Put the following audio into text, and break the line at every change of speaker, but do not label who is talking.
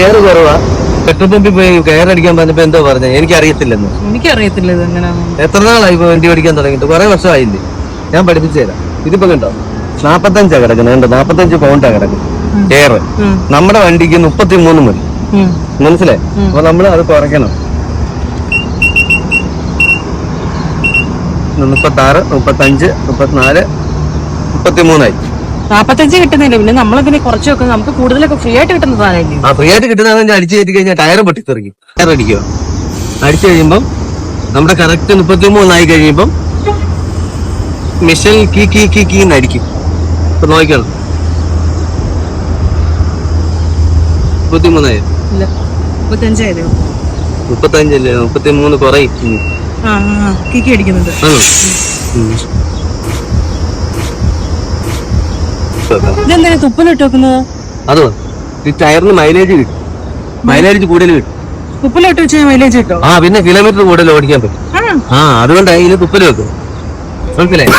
Care കുറവാ. Petrol പമ്പിൽ പോയി കെയർ അടിക്കാൻ പറഞ്ഞപ്പോ എന്തോ പറഞ്ഞത് എനിക്കറിയത്തില്ലെന്ന്.
എനിക്കറിയത്തില്ല ഇത് എങ്ങനെയാണെന്ന്
എത്ര നാളായി ഇപ്പൊ വണ്ടി ഓടിക്കാൻ തുടങ്ങിയിട്ട്? കുറെ വർഷമായില്ലേ? ഞാൻ പഠിപ്പിച്ചു തരാം. ഇതിപ്പോ കണ്ടോ? നാപ്പത്തഞ്ചാ കിടക്കുന്നത് കണ്ടോ? നാപ്പത്തഞ്ച് പൗണ്ടാ കിടക്കുന്നത് കെയർ. നമ്മുടെ വണ്ടിക്ക് മുപ്പത്തി മൂന്ന് മതി. മനസ്സിലായി? അപ്പൊ നമ്മൾ അത് കുറയ്ക്കണം. മുപ്പത്തി ആറ് മുപ്പത്തഞ്ച് മുപ്പത്തിനാല് മുപ്പത്തി മൂന്നായി
നാപ്പത്തഞ്ച് കിട്ടുന്നില്ല. പിന്നെ നമ്മളതിനെ കുറച്ച് വെക്കുന്നത് നമുക്ക് കൂടുതലൊക്കെ ഫ്രീ ആയിട്ട് കിട്ടുന്ന സാധനമില്ലേ
ആ ഫ്രീ ആയിട്ട് കിട്ടുന്ന അടിച്ചു കയറ്റി കഴിഞ്ഞാൽ ടയറും പൊട്ടിത്തെറിക്കും. ടയർ അടിക്കുക അടിച്ചു കഴിയുമ്പം നമ്മുടെ കറക്റ്റ് മുപ്പത്തി മൂന്നായി കഴിയുമ്പം മിഷൻ കീ കീ കീ കീ എന്നടിക്കും ഇപ്പൊ നോക്കണം മുപ്പത്തി മൂന്നായി
ഇല്ല. മുപ്പത്തഞ്ചായതോ
മുപ്പത്തഞ്ചല്ലേ? മുപ്പത്തി മൂന്ന് കുറയും
കിക്കി അടിക്കുന്നുണ്ട്.
ആണോ ഉം.
ഇതെന്താ തുപ്പലിട്ട് വെക്കുന്നത്
അതോ ഈ ടയറിന് മൈലേജ് കിട്ടും. മൈലേജ് കൂടുതൽ കിട്ടും.
തുപ്പലിട്ട് വെച്ചാൽ മൈലേജ് കിട്ടോ
ആ പിന്നെ കിലോമീറ്റർ കൂടുതൽ ഓടിക്കാൻ പറ്റും.
ആ
അതുകൊണ്ടാണ് ഇതിന് തുപ്പൽ വെക്കും മനസ്സിലായി?